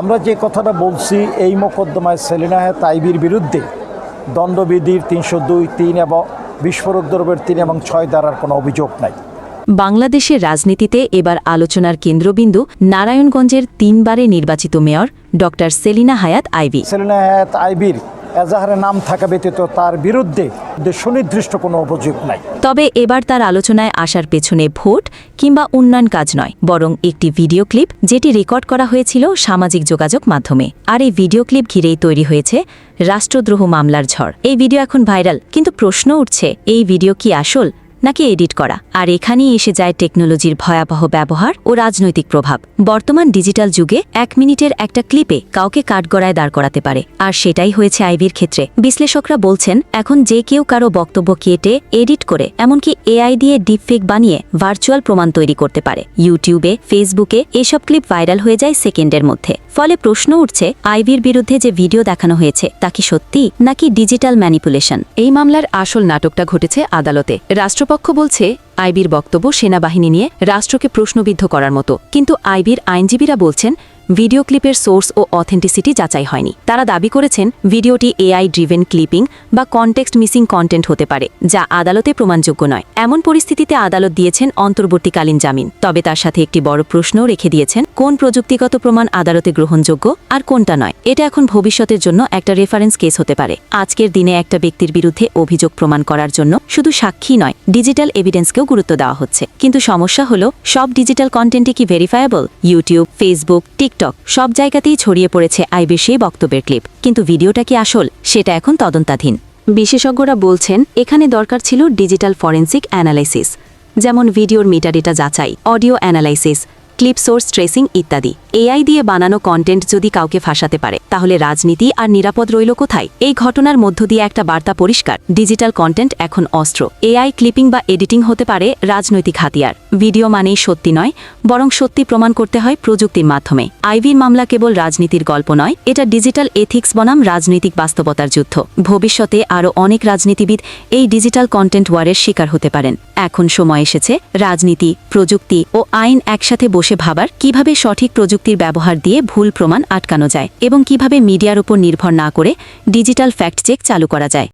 আমরা যে কথাটা বলছি এই মোকদ্দমায় সেলিনা তাইবির আইবির বিরুদ্ধে দণ্ডবিধির তিনশো দুই তিন এবং বিস্ফোরক দ্রব্যের তিন এবং ছয় দ্বারার কোনো অভিযোগ নাই। বাংলাদেশের রাজনীতিতে এবার আলোচনার কেন্দ্রবিন্দু নারায়ণগঞ্জের তিনবারে নির্বাচিত মেয়র ডক্টর সেলিনা হায়াত আইবি। সেলিনা হায়াত আইবির এজাহারে নাম থাকা ব্যতীত তার বিরুদ্ধে সুনির্দিষ্ট কোনো অভিযোগ নাই। তবে এবার তার আলোচনায় আসার পেছনে ভোট কিংবা উন্নয়ন কাজ নয়, বরং একটি ভিডিও ক্লিপ যেটি রেকর্ড করা হয়েছিল সামাজিক যোগাযোগ মাধ্যমে। আর এই ভিডিও ক্লিপ ঘিরেই তৈরি হয়েছে রাষ্ট্রদ্রোহ মামলার ঝড়। এই ভিডিও এখন ভাইরাল, কিন্তু প্রশ্ন উঠছে, এই ভিডিও কি আসল? নাকি এডিট করা। আর এখানেই এসে যায় টেকনোলজির ভয়াবহ ব্যবহার ও রাজনৈতিক প্রভাব। বর্তমান ডিজিটাল যুগে এক মিনিটের একটা ক্লিপে কাউকে কাঠগড়ায় দাঁড় করাতে পারে। আর সেটাই হয়েছে আইবির ক্ষেত্রে। বিশ্লেষকরা বলছেন, এখন যে কেউ কারও বক্তব্য কেটে, এডিট করে, এমনকি এআই দিয়ে ডিপফেক বানিয়ে ভার্চুয়াল প্রমাণ তৈরি করতে পারে। ইউটিউবে, ফেসবুকে এসব ক্লিপ ভাইরাল হয়ে যায় সেকেন্ডের মধ্যে। ফলে প্রশ্ন উঠছে আইবির বিরুদ্ধে যে ভিডিও দেখানো হয়েছে, তা কি সত্যি, নাকি ডিজিটাল ম্যানিপুলেশন? এই মামলার আসল নাটকটা ঘটেছে আদালতে। রাষ্ট্রপক্ষ বলছে আইবির বক্তব্য সেনাবাহিনী নিয়ে রাষ্ট্রকে প্রশ্নবিদ্ধ করার মতো। কিন্তু আইবির আইনজীবীরা বলছেন ভিডিও ক্লিপের সোর্স ও অথেন্টিসিটি যাচাই হয়নি। তারা দাবি করেছেন, ভিডিওটি এআই ড্রিভেন ক্লিপিং বা কনটেক্সট মিসিং কন্টেন্ট হতে পারে, যা আদালতে প্রমাণযোগ্য নয়। এমন পরিস্থিতিতে আদালত দিয়েছেন অন্তর্বর্তীকালীন জামিন। তবে তার সাথে একটি বড় প্রশ্নও রেখে দিয়েছেন, কোন প্রযুক্তিগত প্রমাণ আদালতে গ্রহণযোগ্য আর কোনটা নয়। এটা এখন ভবিষ্যতের জন্য একটা রেফারেন্স কেস হতে পারে। আজকের দিনে একটা ব্যক্তির বিরুদ্ধে অভিযোগ প্রমাণ করার জন্য শুধু সাক্ষী নয়, ডিজিটাল এভিডেন্সকেও গুরুত্ব দেওয়া হচ্ছে। কিন্তু সমস্যা হলো, সব ডিজিটাল কন্টেন্টে কি ভেরিফায়েবল ইউটিউব ফেসবুক টিকটক, সব জায়গাতেই ছড়িয়ে পড়েছে আইবির সেই বক্তব্যের ক্লিপ। কিন্তু ভিডিওটা কি আসল, সেটা এখন তদন্তাধীন। বিশেষজ্ঞরা বলছেন, এখানে দরকার ছিল ডিজিটাল ফরেন্সিক অ্যানালাইসিস। যেমন ভিডিওর মিটারিটা যাচাই, audio analysis clip source tracing ইত্যাদি। এআই দিয়ে বানানো কন্টেন্ট যদি কাউকে ফাঁসাতে পারে, তাহলে রাজনীতি আর নিরাপদ রইল কোথায়? এই ঘটনার মধ্য দিয়ে একটা বার্তা পরিষ্কার, ডিজিটাল কন্টেন্ট এখন অস্ত্র। এআই ক্লিপিং বা এডিটিং হতে পারে রাজনৈতিক হাতিয়ার। ভিডিও মানেই সত্যি নয়, বরং সত্যি প্রমাণ করতে হয় প্রযুক্তির মাধ্যমে। আইভির মামলা কেবল রাজনীতির গল্প নয়, এটা ডিজিটাল এথিক্স বনাম রাজনৈতিক বাস্তবতার যুদ্ধ। ভবিষ্যতে আরও অনেক রাজনীতিবিদ এই ডিজিটাল কন্টেন্ট ওয়ারের শিকার হতে পারেন। এখন সময় এসেছে রাজনীতি, প্রযুক্তি ও আইন একসাথে বসে ভাবার কীভাবে সঠিক প্রযুক্তির ব্যবহার দিয়ে ভুল প্রমাণ আটকানো যায় এবং কীভাবে মিডিয়ার উপর নির্ভর না করে ডিজিটাল ফ্যাক্ট চেক চালু করা যায়।